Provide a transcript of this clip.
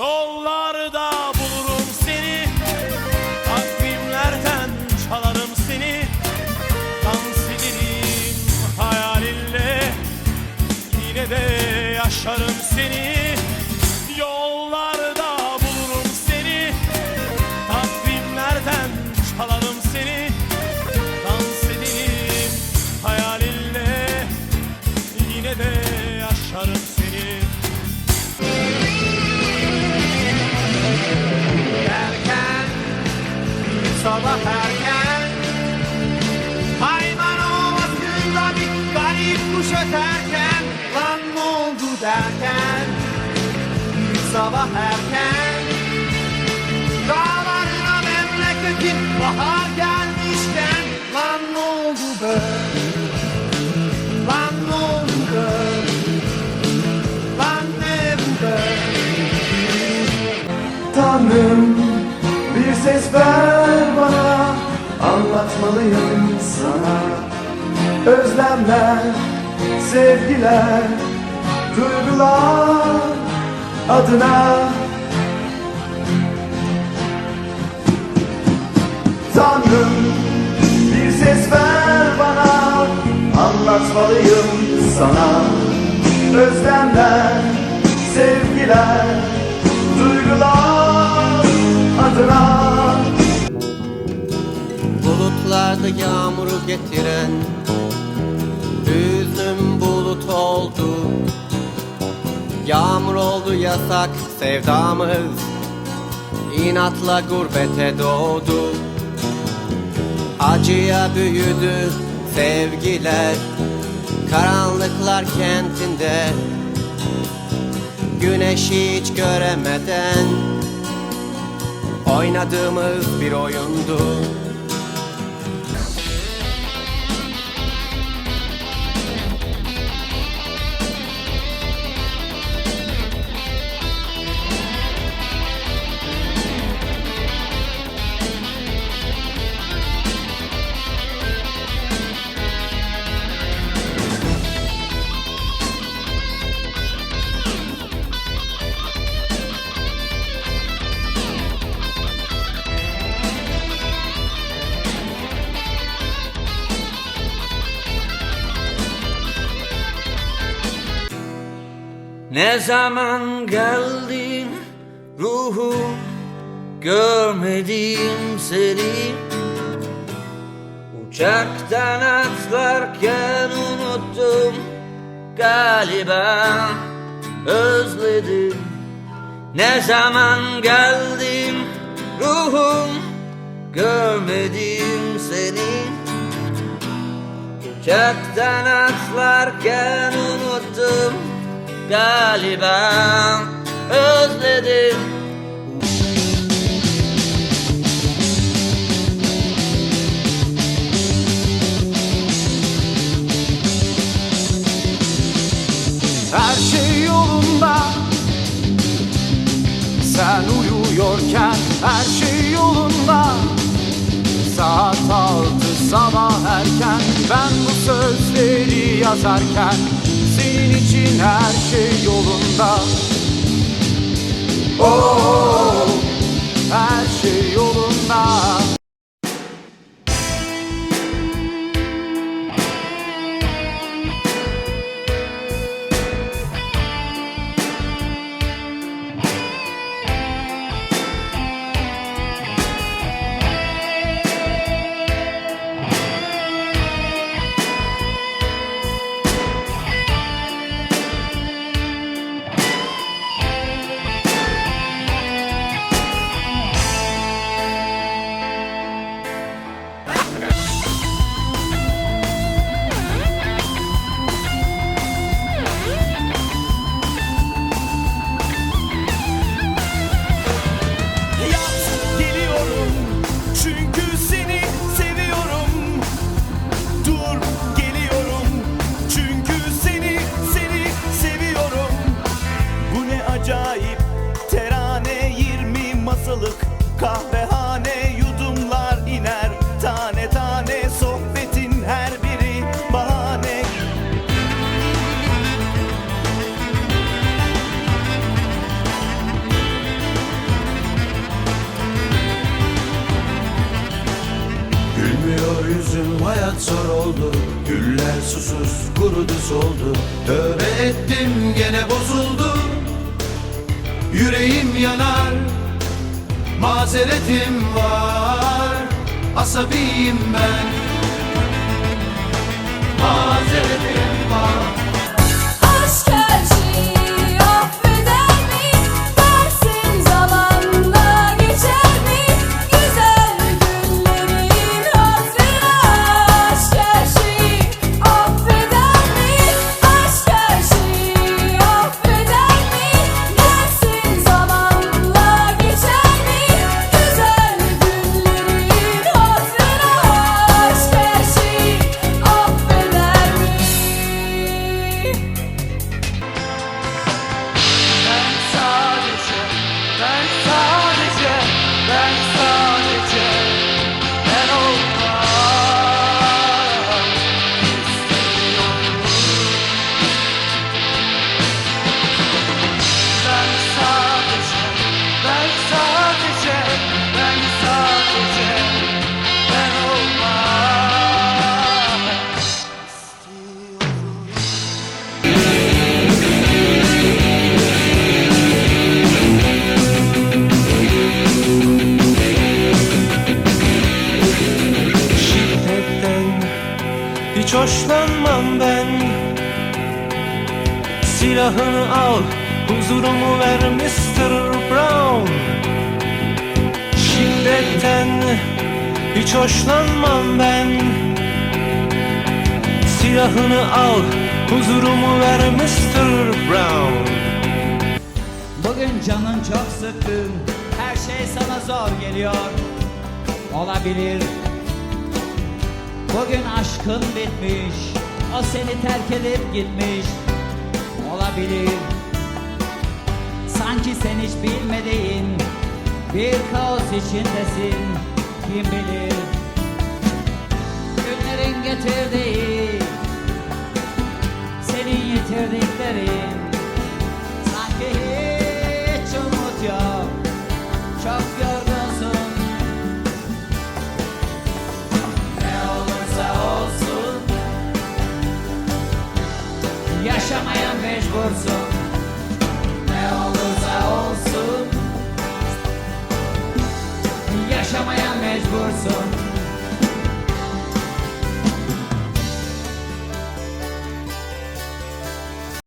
Yollarda bulurum seni. Takvimlerden çalarım seni. Dans ederim hayalinle Yine de yaşarım seni öterken Lan ne oldu derken? Bir sabah erken Dağlarına memleketin bahar gelmişken Lan ne oldu be Lan ne oldu be Lan ne bu be Tanrım bir ses ver bana Anlatmalıyım sana. Özlemler, sevgiler Duygular adına. Tanrım bir ses ver bana. Anlatmalıyım sana. Özlemler, sevgiler Duygular adına. Bulutlarda yağmuru getiren oldu yasak sevdamız. İnatla gurbete doğdu. Acıya büyüdü sevgiler. Karanlıklar kentinde. Güneşi hiç göremeden Oynadığımız bir oyundu Ne zaman geldin ruhum Görmedim seni. Uçaktan atlarken unuttum Galiba özledim. Ne zaman geldim ruhum Görmedim seni. Uçaktan atlarken unuttum Galiba özledim. Her şey yolunda. Sen uyuyorken her şey yolunda. Saat altı sabah erken Ben bu sözleri yazarken Senin için her şey yolunda. Oh, her hayat zor oldu. Güller susuz kurudu soldu. Tövbe ettim gene bozuldu. Yüreğim yanar Mazeretim var. Asabiyim ben. Mazeretim var Silahını al, huzurumu ver Mr. Brown Şiddetten hiç hoşlanmam ben Silahını al, huzurumu ver Mr. Brown Bugün canın çok sıkkın Her şey sana zor geliyor Olabilir Bugün aşkın bitmiş O seni terk edip gitmiş Olabilir. Sanki sen hiç bilmediğin Bir kaos içindesin Kim bilir? Günlerin getirdiği Senin yitirdiklerin mecbursun Ne olursa olsun Yaşamaya mecbursun